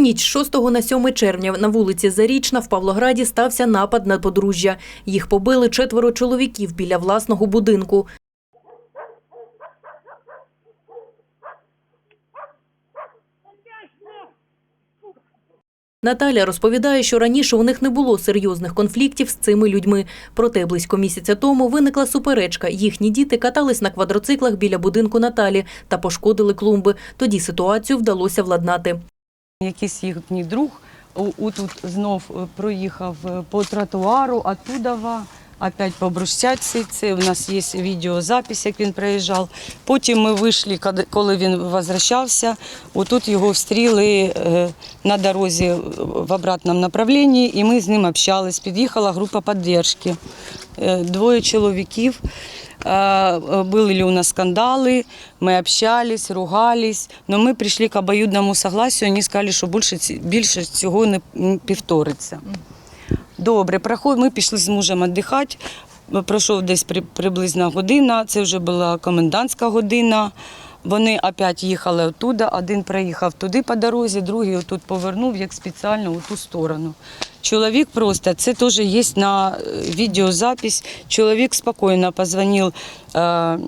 ніч з 6 на 7 червня на вулиці Зарічна в Павлограді стався напад на подружжя. Їх побили четверо чоловіків біля власного будинку. Наталя розповідає, що раніше у них не було серйозних конфліктів з цими людьми. Проте близько місяця тому виникла суперечка. Їхні діти катались на квадроциклах біля будинку Наталі та пошкодили клумби. Тоді ситуацію вдалося владнати. Якийсь їхній друг тут знов е, проїхав е, по тротуару, оттуда опять по брусчатці. Це у нас є відеозапис, як він проїжджав. Потім ми вийшли, коли- він возвращався. Отут його встріли е, на дорозі в обратному направленні, і ми з ним общались. Під'їхала група підтримки. Двоє чоловіків. Е, ли у нас скандали, мы общались, ругались, но ми прийшли к обоюдному согласию, вони сказали, що більше, більше цього не півториться. Добре, проход, ми пішли з мужем віддихати, пройшов десь при, приблизно година, це вже була комендантська година. Вони опять їхали оттуда, один проїхав туди по дорозі, другий отут повернув, як спеціально у ту сторону. Чоловік просто, це теж є на е, відеозапись, чоловік спокійно позвонив е,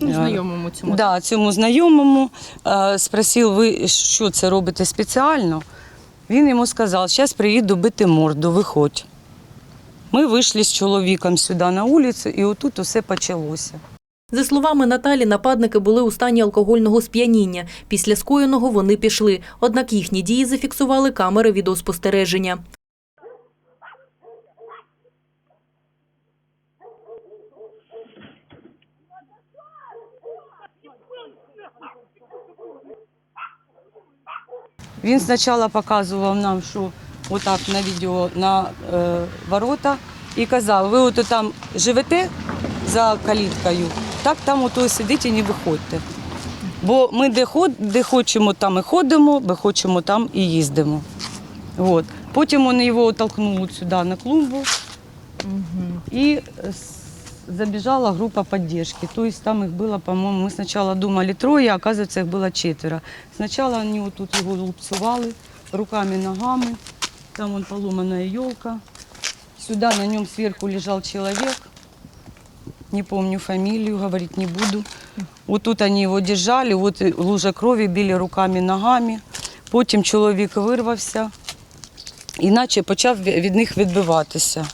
знайомому цьому. Да, цьому знайомому е, спросив, ви що це робите спеціально? Він йому сказав, зараз приїду бити морду, виходь. Ми вийшли з чоловіком сюди на вулицю, і отут усе почалося. За словами Наталі, нападники були у стані алкогольного сп'яніння. Після скоєного вони пішли. Однак їхні дії зафіксували камери відеоспостереження. Він спочатку показував нам, що отак на відео на е, ворота і казав, ви от там живете за каліткою, так там ото і сидите і не виходьте. Бо ми де, ход, де хочемо, там і ходимо, де хочемо, там і їздимо. От. Потім вони його толкнули сюди на клумбу і е, с- забежала группа поддержки. То есть там их было, по-моему, мы сначала думали трое, а оказывается их было четверо. Сначала они вот тут его лупцевали руками, ногами. Там вон поломанная елка. Сюда на нем сверху лежал человек. Не помню фамилию, говорить не буду. Вот тут они его держали, вот лужа крові, били руками, ногами. Потім чоловік вирвався, іначе почав від них відбиватися.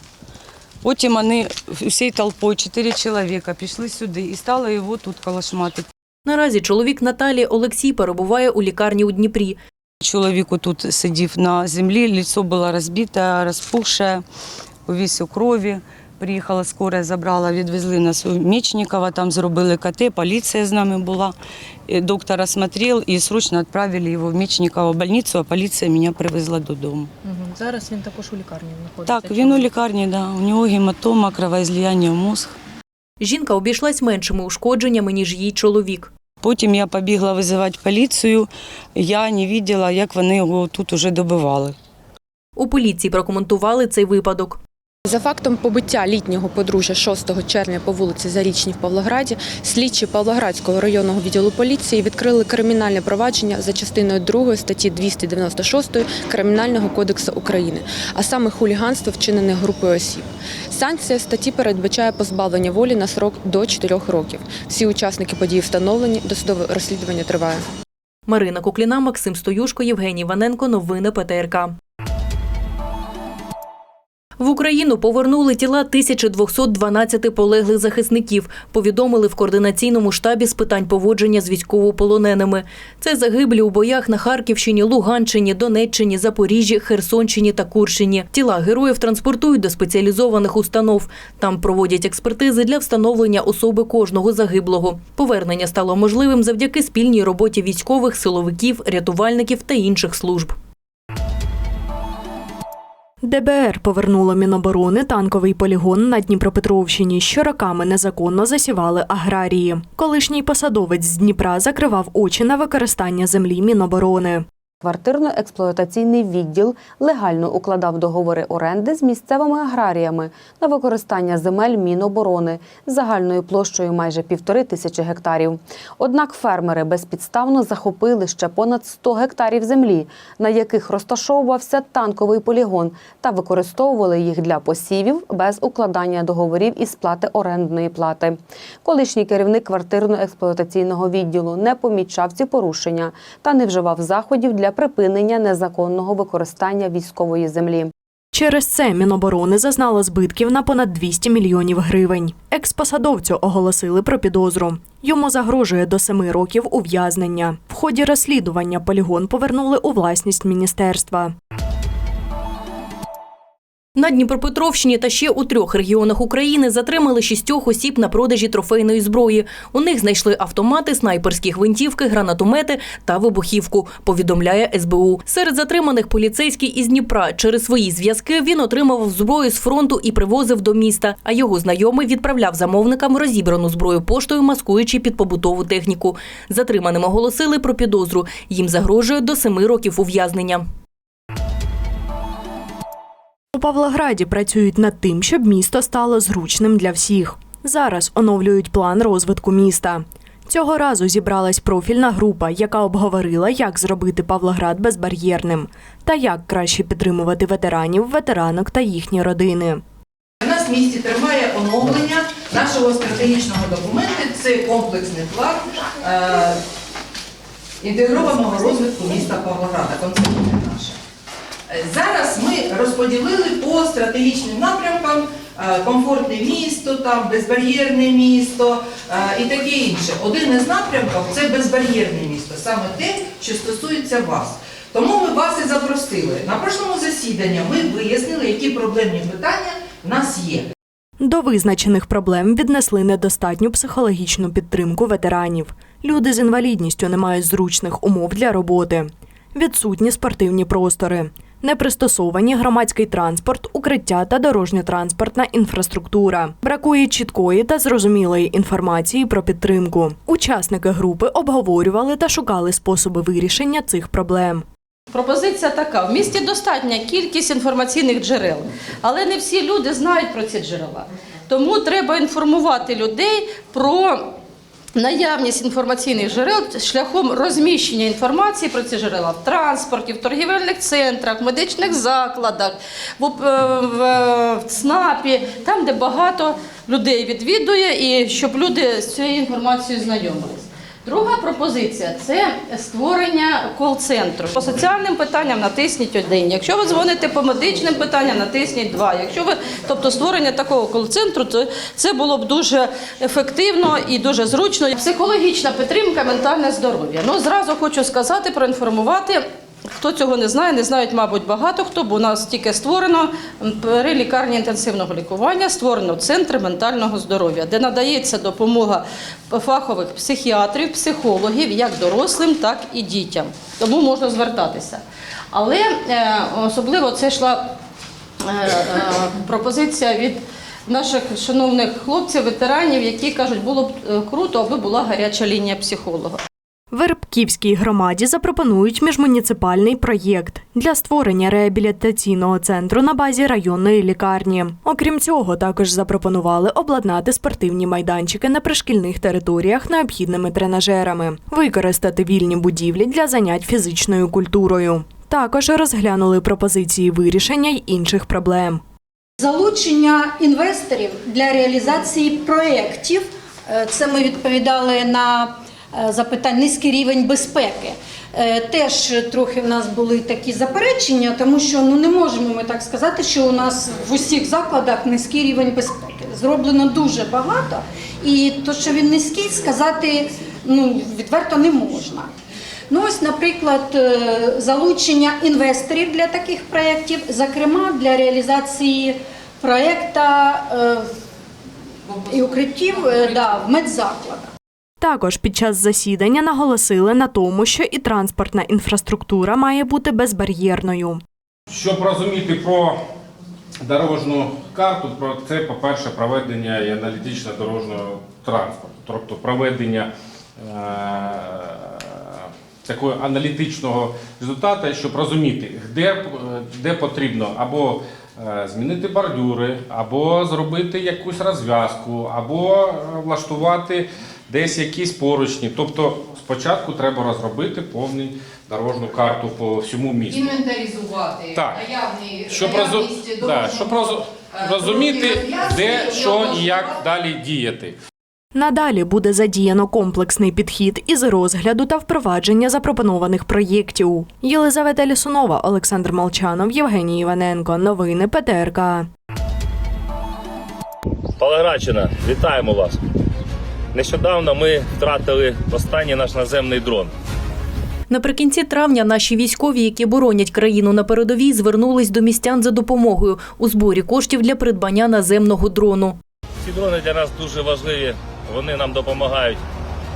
Потім вони всією толпою, чотири чоловіка, пішли сюди і стали його тут калашматити. Наразі чоловік Наталі Олексій перебуває у лікарні у Дніпрі. Чоловік тут сидів на землі, лицо було розбите, розпухше, увесь у крові. Приїхала скорая, забрала, відвезли нас у Мічникова, там зробили КТ, поліція з нами була. Доктор осмотрел і срочно відправили його в Мічникова больницю, а поліція мене привезла додому. Мгм. Зараз він також у лікарні знаходиться. Так, він у лікарні, да. у нього гематома, кровоізлияння в мозг. Жінка обійшлась меншими ушкодженнями, ніж її чоловік. Потім я побігла визивати поліцію. Я не бачила, як вони його тут уже добивали. У поліції прокоментували цей випадок. За фактом побиття літнього подружжя 6 червня по вулиці Зарічній в Павлограді, слідчі Павлоградського районного відділу поліції відкрили кримінальне провадження за частиною 2 статті 296 Кримінального кодексу України, а саме хуліганство вчинене групою осіб. Санкція статті передбачає позбавлення волі на срок до 4 років. Всі учасники події встановлені, досудове розслідування триває. Марина Кукліна, Максим Стоюшко, Євгеній Ваненко. Новини ПТРК. В Україну повернули тіла 1212 полеглих захисників, повідомили в координаційному штабі з питань поводження з військовополоненими. Це загиблі у боях на Харківщині, Луганщині, Донеччині, Запоріжжі, Херсонщині та Курщині. Тіла героїв транспортують до спеціалізованих установ. Там проводять експертизи для встановлення особи кожного загиблого. Повернення стало можливим завдяки спільній роботі військових, силовиків, рятувальників та інших служб. ДБР повернуло Міноборони танковий полігон на Дніпропетровщині, що роками незаконно засівали аграрії. Колишній посадовець з Дніпра закривав очі на використання землі Міноборони. Квартирно-експлуатаційний відділ легально укладав договори оренди з місцевими аграріями на використання земель Міноборони з загальною площею майже півтори тисячі гектарів. Однак фермери безпідставно захопили ще понад 100 гектарів землі, на яких розташовувався танковий полігон, та використовували їх для посівів без укладання договорів і сплати орендної плати. Колишній керівник квартирно-експлуатаційного відділу не помічав ці порушення та не вживав заходів для припинення незаконного використання військової землі. Через це Міноборони зазнало збитків на понад 200 мільйонів гривень. Експосадовцю оголосили про підозру. Йому загрожує до семи років ув'язнення. В ході розслідування полігон повернули у власність міністерства. На Дніпропетровщині та ще у трьох регіонах України затримали шістьох осіб на продажі трофейної зброї. У них знайшли автомати, снайперські гвинтівки, гранатомети та вибухівку. Повідомляє СБУ. Серед затриманих поліцейський із Дніпра. Через свої зв'язки він отримав зброю з фронту і привозив до міста. А його знайомий відправляв замовникам розібрану зброю поштою, маскуючи під побутову техніку. Затриманим оголосили про підозру. Їм загрожує до семи років ув'язнення. У Павлограді працюють над тим, щоб місто стало зручним для всіх. Зараз оновлюють план розвитку міста. Цього разу зібралась профільна група, яка обговорила, як зробити Павлоград безбар'єрним та як краще підтримувати ветеранів, ветеранок та їхні родини. У нас в місті триває оновлення нашого стратегічного документу. Це комплексний план е, інтегрованого розвитку міста Павлограда. Зараз ми розподілили по стратегічним напрямкам е, комфортне місто, там безбар'єрне місто е, і таке інше. Один із напрямків це безбар'єрне місто, саме те, що стосується вас. Тому ми вас і запросили. На прошлому засіданні ми вияснили, які проблемні питання в нас є. До визначених проблем віднесли недостатню психологічну підтримку ветеранів. Люди з інвалідністю не мають зручних умов для роботи, відсутні спортивні простори, непристосовані громадський транспорт, укриття та дорожньо-транспортна інфраструктура. Бракує чіткої та зрозумілої інформації про підтримку. Учасники групи обговорювали та шукали способи вирішення цих проблем. Пропозиція така: в місті достатня кількість інформаційних джерел, але не всі люди знають про ці джерела. Тому треба інформувати людей про наявність інформаційних джерел шляхом розміщення інформації про ці джерела в транспорті, в торгівельних центрах, в медичних закладах, в, е, е, в ЦНАПі, там, де багато людей відвідує, і щоб люди з цією інформацією знайомились. Друга пропозиція це створення кол-центру. По соціальним питанням натисніть один. Якщо ви дзвоните по медичним питанням, натисніть два. Якщо ви, тобто створення такого кол-центру, то це було б дуже ефективно і дуже зручно. Психологічна підтримка, ментальне здоров'я. Ну зразу хочу сказати, проінформувати. Хто цього не знає, не знають, мабуть, багато хто, бо у нас тільки створено при лікарні інтенсивного лікування, створено центр ментального здоров'я, де надається допомога фахових психіатрів, психологів, як дорослим, так і дітям. Тому можна звертатися. Але е, особливо це йшла е, е, пропозиція від наших шановних хлопців, ветеранів, які кажуть, було б круто, аби була гаряча лінія психолога. Вербківській громаді запропонують міжмуніципальний проєкт для створення реабілітаційного центру на базі районної лікарні. Окрім цього, також запропонували обладнати спортивні майданчики на пришкільних територіях необхідними тренажерами, використати вільні будівлі для занять фізичною культурою. Також розглянули пропозиції вирішення й інших проблем. Залучення інвесторів для реалізації проєктів. Е, Це ми відповідали на е, запитання низький рівень безпеки. Е, Теж трохи в нас були такі заперечення, тому що ну не можемо ми так сказати, що у нас в усіх закладах низький рівень безпеки. Зроблено дуже багато, і то, що він низький, сказати ну відверто не можна. Ну ось, наприклад, е, залучення інвесторів для таких проєктів, зокрема для реалізації проєкту і укриттів да, в медзакладах. Також під час засідання наголосили на тому, що і транспортна інфраструктура має бути безбар'єрною. Щоб розуміти про дорожню карту, про це, по-перше, проведення і аналітичне дорожнього транспорту, тобто проведення е, такого аналітичного результату, щоб розуміти, де, де потрібно або е, змінити бордюри, або зробити якусь розв'язку, або е, влаштувати десь якісь поручні. Тобто спочатку треба розробити повну дорожню карту по всьому місту. Інвентаризувати Так. наявні Щоб, розу... да, щоб розу... е, розуміти, де, що і як далі діяти. Надалі буде задіяно комплексний підхід із розгляду та впровадження запропонованих проєктів. Єлизавета Лісунова, Олександр Молчанов, Євгеній Іваненко. Новини ПТРК. Палаграчина, вітаємо вас. Нещодавно ми втратили останній наш наземний дрон. Наприкінці травня наші військові, які боронять країну на передовій, звернулись до містян за допомогою у зборі коштів для придбання наземного дрону. Ці дрони для нас дуже важливі. Вони нам допомагають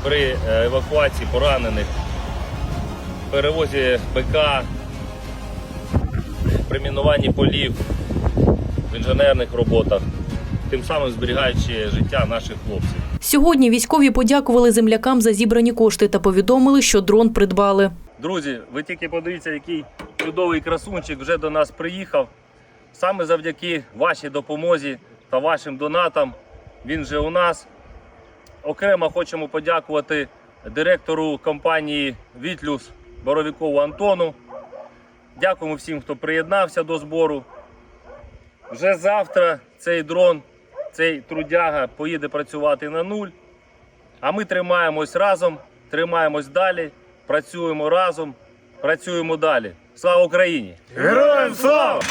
при е, евакуації поранених, перевозі БК, при мінуванні полів, в інженерних роботах, тим самим зберігаючи життя наших хлопців. Сьогодні військові подякували землякам за зібрані кошти та повідомили, що дрон придбали. Друзі, ви тільки подивіться, який чудовий красунчик вже до нас приїхав. Саме завдяки вашій допомозі та вашим донатам він вже у нас. Окремо хочемо подякувати директору компанії Вітлюс Боровікову Антону. Дякуємо всім, хто приєднався до збору. Вже завтра цей дрон, цей трудяга поїде працювати на нуль. А ми тримаємось разом, тримаємось далі, працюємо разом, працюємо далі. Слава Україні! Героям слава!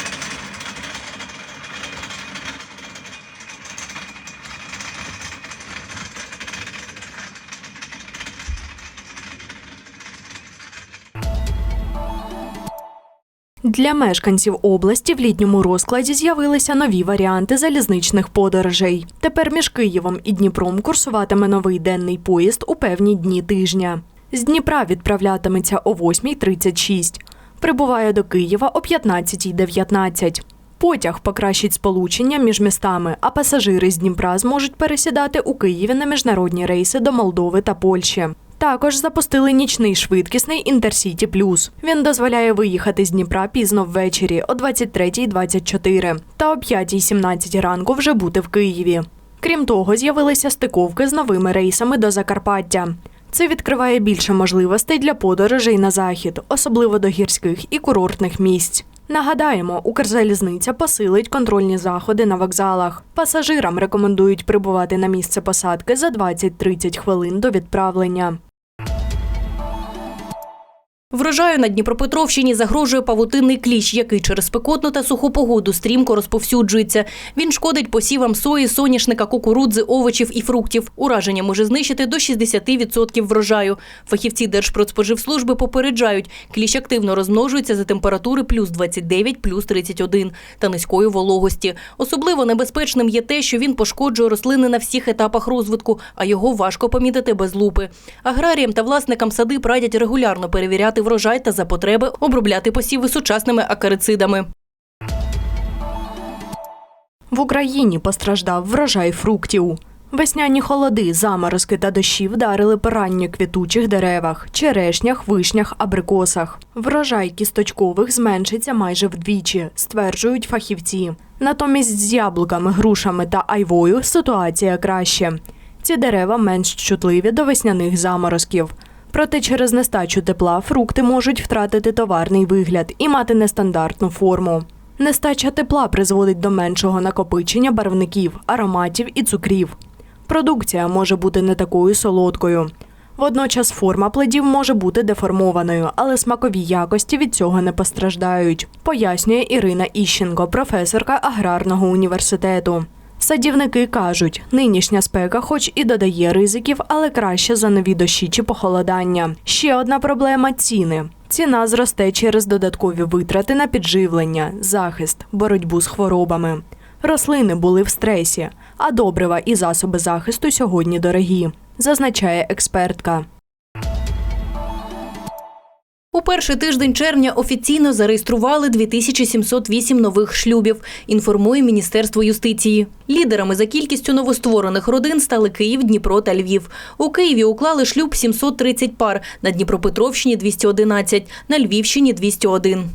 Для мешканців області в літньому розкладі з'явилися нові варіанти залізничних подорожей. Тепер між Києвом і Дніпром курсуватиме новий денний поїзд у певні дні тижня. З Дніпра відправлятиметься о 8.36, прибуває до Києва о 15.19. Потяг покращить сполучення між містами, а пасажири з Дніпра зможуть пересідати у Києві на міжнародні рейси до Молдови та Польщі. Також запустили нічний швидкісний Інтерсіті Плюс. Він дозволяє виїхати з Дніпра пізно ввечері о 23.24 та о 5.17 ранку вже бути в Києві. Крім того, з'явилися стиковки з новими рейсами до Закарпаття. Це відкриває більше можливостей для подорожей на захід, особливо до гірських і курортних місць. Нагадаємо, Укрзалізниця посилить контрольні заходи на вокзалах. Пасажирам рекомендують прибувати на місце посадки за 20-30 хвилин до відправлення. Врожаю на Дніпропетровщині загрожує павутинний кліщ, який через спекотну та суху погоду стрімко розповсюджується. Він шкодить посівам сої, соняшника, кукурудзи, овочів і фруктів. Ураження може знищити до 60% врожаю. Фахівці Держпродспоживслужби попереджають, кліщ активно розмножується за температури плюс 29, плюс 31 та низької вологості. Особливо небезпечним є те, що він пошкоджує рослини на всіх етапах розвитку, а його важко помітити без лупи. Аграріям та власникам садиб радять регулярно перевіряти врожай та за потреби обробляти посіви сучасними акарицидами. В Україні постраждав врожай фруктів. Весняні холоди, заморозки та дощі вдарили по ранньоквітучих деревах, черешнях, вишнях, абрикосах. Врожай кісточкових зменшиться майже вдвічі, стверджують фахівці. Натомість з яблуками, грушами та айвою ситуація краще. Ці дерева менш чутливі до весняних заморозків. Проте через нестачу тепла фрукти можуть втратити товарний вигляд і мати нестандартну форму. Нестача тепла призводить до меншого накопичення барвників, ароматів і цукрів. Продукція може бути не такою солодкою. Водночас форма плодів може бути деформованою, але смакові якості від цього не постраждають, пояснює Ірина Іщенко, професорка аграрного університету. Садівники кажуть, нинішня спека, хоч і додає ризиків, але краще за нові дощі чи похолодання. Ще одна проблема ціни. Ціна зросте через додаткові витрати на підживлення, захист, боротьбу з хворобами. Рослини були в стресі, а добрива і засоби захисту сьогодні дорогі, зазначає експертка. У перший тиждень червня офіційно зареєстрували 2708 нових шлюбів, інформує Міністерство юстиції. Лідерами за кількістю новостворених родин стали Київ, Дніпро та Львів. У Києві уклали шлюб 730 пар, на Дніпропетровщині 211, на Львівщині 201.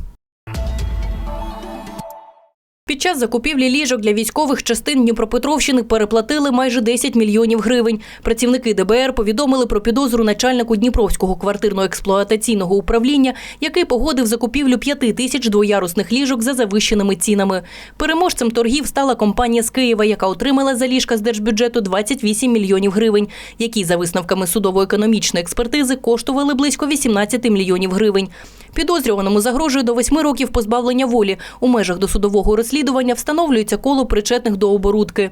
Під час закупівлі ліжок для військових частин Дніпропетровщини переплатили майже 10 мільйонів гривень. Працівники ДБР повідомили про підозру начальнику Дніпровського квартирно-експлуатаційного управління, який погодив закупівлю 5 тисяч двоярусних ліжок за завищеними цінами. Переможцем торгів стала компанія з Києва, яка отримала за ліжка з держбюджету 28 мільйонів гривень, які за висновками судово-економічної експертизи коштували близько 18 мільйонів гривень. Підозрюваному загрожує до 8 років позбавлення волі. У межах досудового розслідування встановлюється коло причетних до оборудки.